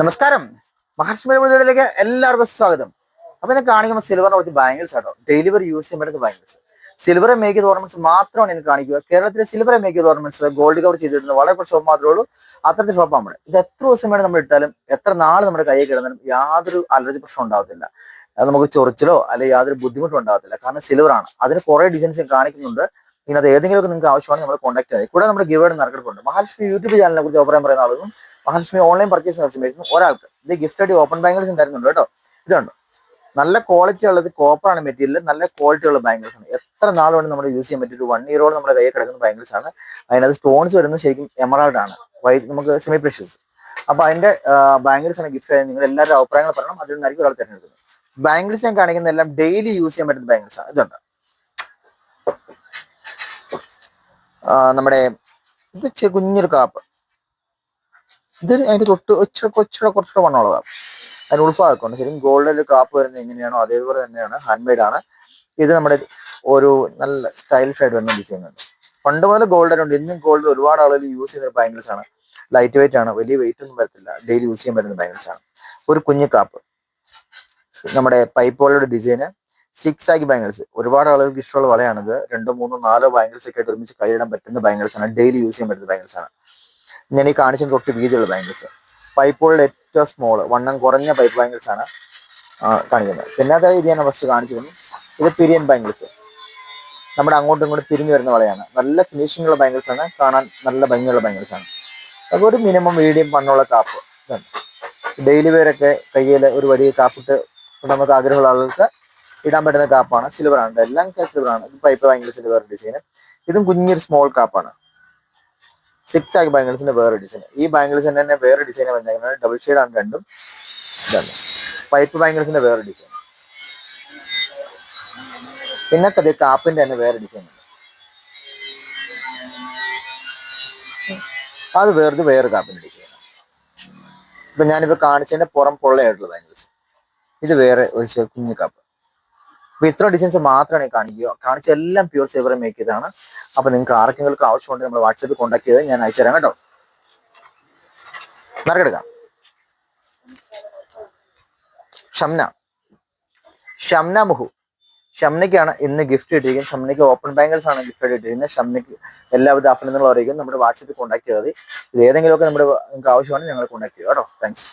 നമസ്കാരം. മഹാലക്ഷ്മി വീഡിയോയിലേക്ക് എല്ലാവർക്കും സ്വാഗതം. അപ്പൊ ഇത് കാണിക്കുമ്പോൾ സിൽവറിനെ കുറച്ച് ബാങ്കിൽസ് ആട്ടോ ഡെലിവറി യൂസ് ചെയ്യാൻ പറ്റുന്ന ബാംഗിൾസ് സിൽവർ മേക്ക് ഓർണമെന്റ്സ് മാത്രമാണ് എനിക്ക് കാണിക്കുക. കേരളത്തിലെ silver make ornaments gold cover ചെയ്തിട്ടുണ്ട് വളരെ കുറച്ച് ഷോപ്പ് മാത്രമേ ഉള്ളൂ. അത്തരത്തിൽ ഷോപ്പ് നമ്മുടെ. ഇത് എത്ര ദിവസം വേണം നമ്മൾ ഇട്ടാലും എത്ര നാൾ നമ്മുടെ കയ്യിൽ കിടന്നാലും യാതൊരു അലർജി പ്രശ്നം ഉണ്ടാവത്തില്ല അത് നമുക്ക് ചൊറിച്ചിലോ അല്ലെങ്കിൽ യാതൊരു ബുദ്ധിമുട്ടും ഉണ്ടാകത്തില്ല. കാരണം സിൽവർ ആണ്. അതിന് കുറെ ഡിസൈൻസ് കാണിക്കുന്നുണ്ട്. ഇതിനകത്ത് ഏതെങ്കിലുമൊക്കെ നിങ്ങൾക്ക് ആവശ്യമാണെങ്കിൽ നമ്മൾ കോൺടാക്ട് ചെയ്യുക കൂടെ നമ്മുടെ ഗിവേഡ് നറുക്കെടുപ്പുണ്ട് മഹാലക്ഷ്മി യൂട്യൂബ് ചാനലിനെ കുറിച്ച് അഭിപ്രായം പറയുന്ന ആളുകളും മഹാലക്ഷ്മി ഓൺലൈൻ പർച്ചേസ് കസ്റ്റമേഴ്സിനും ഒരാൾക്ക്. ഇത് ഗിഫ്റ്റ് ആയിട്ട് ഓപ്പൺ ബാംഗിൾസും തരുന്നുണ്ട് കേട്ടോ. ഇതുണ്ട് നല്ല ക്വാളിറ്റി ഉള്ളത് കോപ്പർ ആണ് മെറ്റീരിയൽ നല്ല ക്വാളിറ്റി ഉള്ള ബാങ്കിൾസ് ആണ്. എത്ര നാൾ വേണം നമ്മൾ യൂസ് ചെയ്യാൻ പറ്റും ഒരു വൺ ഇയറോളം നമ്മുടെ കയ്യിൽ കിടക്കുന്ന ബാങ്കിൾസ് ആണ്. അതിനകത്ത് സ്റ്റോൺസ് വരുന്നത് ശരിക്കും എമറാൾഡ് ആണ്. വൈറ്റ് നമുക്ക് സെമി പ്രഷ്യസ് അപ്പൊ അതിന്റെ ബാങ്കിൾസ് ആണ് ഗിഫ്റ്റ് ആയത്. നിങ്ങൾ എല്ലാവരും അഭിപ്രായങ്ങൾ പറയണം. അതിൽ നിന്നായിരിക്കും ഒരാൾ തിരഞ്ഞെടുക്കുന്നത്. ബാങ്കിൾസ് ഞാൻ കാണിക്കുന്ന എല്ലാം ഡെയിലി യൂസ് ചെയ്യാൻ പറ്റുന്ന ബാങ്കിൾസ് ആണ്. ഇതുണ്ട്. നമ്മുടെ ഇത് കുഞ്ഞൊരു കാപ്പ് ഇത് അതിന്റെ തൊട്ട് ഇച്ചിരി കൊച്ചിരി കുറച്ചുകൂടെ വണ്ണമുള്ള കാപ്പ് അതിന് ഉൾഭാഗമൊക്കെ ശരിക്കും ഗോൾഡിൽ കാപ്പ് വരുന്നത് എങ്ങനെയാണോ അതേപോലെ തന്നെയാണ്. ഹാൻഡ് മെയ്ഡ് ആണ്. ഇത് നമ്മുടെ ഒരു നല്ല സ്റ്റൈൽ ആയിട്ട് വരുന്ന ഡിസൈൻ ഉണ്ട് പണ്ട് മുതൽ ഗോൾഡ് ഉണ്ട്. ഇന്നും ഗോൾഡ് ഒരുപാട് ആളുകൾ യൂസ് ചെയ്യുന്ന ബാംഗിൾസ് ആണ്. ലൈറ്റ് വെയിറ്റ് ആണ്. വലിയ വെയിറ്റ് ഒന്നും വരത്തില്ല. ഡെയിലി യൂസ് ചെയ്യാൻ പറ്റുന്ന ബാംഗിൾസ് ആണ്. ഒരു കുഞ്ഞു കാപ്പ് നമ്മുടെ പൈപ്പ് വളയുടെ ഡിസൈന് സിക്സ് ആക്കി ബാംഗിൾസ് ഒരുപാട് ആളുകൾക്ക് ഇഷ്ടമുള്ള വളയാണിത്. രണ്ടോ മൂന്നോ നാലോ ബാംഗിൾസ് ഒക്കെ ആയിട്ട് ഒരുമിച്ച് കൈയിടാൻ പറ്റുന്ന ബാംഗിൾസ് ആണ്. ഡെയിലി യൂസ് ചെയ്യാൻ പറ്റുന്ന ബാംഗിൾസ് ആണ്. ഞാൻ ഈ കാണിച്ച തൊട്ട് വീതിയുള്ള ബാംഗിൾസ് പൈപ്പുകളുടെ ഏറ്റവും സ്മോൾ വണ്ണം കുറഞ്ഞ പൈപ്പ് ബാംഗിൾസ് ആണ് കാണിക്കുന്നത്. പിന്നെ അതായത് ഇത് ഞാൻ ഫസ്റ്റ് കാണിച്ചു തന്നു ഇത് പിരിയൻ ബാംഗിൾസ് നമ്മുടെ അങ്ങോട്ടും ഇങ്ങോട്ടും പിരിഞ്ഞു വരുന്ന വളയാണ്. നല്ല ഫിനിഷിംഗ് ഉള്ള ബാംഗിൾസ് ആണ് കാണാൻ നല്ല ഭംഗിയുള്ള ബാംഗിൾസ് ആണ്. അപ്പോൾ ഒരു മിനിമം മീഡിയം വണ്ണുള്ള കാപ്പ് ഡെയിലി വെയറൊക്കെ കയ്യിൽ ഒരു വലിയ കാപ്പിട്ട് നമുക്ക് ആഗ്രഹമുള്ള ആളുകൾക്ക് ഇടാൻ പറ്റുന്ന കാപ്പാണ് സിൽവർ ആണ്. എല്ലാം സിൽവർ ആണ്. ഇത് പൈപ്പ് ബാങ്കിൾസിന്റെ വേറെ ഡിസൈൻ ഇതും കുഞ്ഞൊരു സ്മോൾ കാപ്പാണ് സിക്സ് ആക്കി ബാംഗിൾസിന്റെ വേറെ ഡിസൈൻ ഈ ബാംഗിൾസിന്റെ തന്നെ വേറെ ഡിസൈൻ വന്നേക്കുന്നത്. ഡബിൾ ഷെയ്ഡ് ആണ് രണ്ടും. ഇതാണ്. പൈപ്പ് ബാംഗിൾസിന്റെ വേറെ ഡിസൈൻ പിന്നെ കഥ കാപ്പിന്റെ തന്നെ വേറെ ഡിസൈൻ ഉണ്ട്. അത് വേറെ വേറെ കാപ്പിന്റെ ഡിസൈൻ ഇപ്പൊ ഞാനിപ്പോ കാണിച്ചതിന്റെ പുറം പൊള്ളയായിട്ടുള്ള ബാംഗിൾസ് ഇത് വേറെ ഒരു കുഞ്ഞു കാപ്പ് അപ്പൊ ഇത്ര ഡിസൈൻസ് മാത്രമാണ് കാണിക്കുക. കാണിച്ച എല്ലാം പ്യൂർ സിൽവർ മേക്ക് ചെയ്താണ് അപ്പൊ നിങ്ങൾക്ക് ആർക്കെങ്കിലും ആവശ്യമുണ്ടെങ്കിൽ നമ്മൾ വാട്സപ്പിൽ കോൺടാക്ട് ചെയ്ത് ഞാൻ അയച്ചു തരാം കേട്ടോ. നറുക്കെടുക്കാം. ഷംന. ഷംന മുഹു. ഷംനയ്ക്കാണ് ഇന്ന് ഗിഫ്റ്റ് കിട്ടിയിരിക്കുന്നത്. ഷംനയ്ക്ക് ഓപ്പൺ ബാങ്കേഴ്സ് ആണ് ഗിഫ്റ്റ് കിട്ടിയിരിക്കുന്നത്. ഷംനയ്ക്ക് എല്ലാവിധ അഭിനന്ദനങ്ങളും അറിയിക്കും നമ്മുടെ വാട്സപ്പിൽ കോൺടാക്ട് ചെയ്താൽ ഇത് ഏതെങ്കിലുമൊക്കെ നമ്മുടെ നിങ്ങൾക്ക് ആവശ്യമാണെങ്കിൽ ഞങ്ങൾ കോൺടാക്ട് ചെയ്യുക കേട്ടോ. താങ്ക്സ്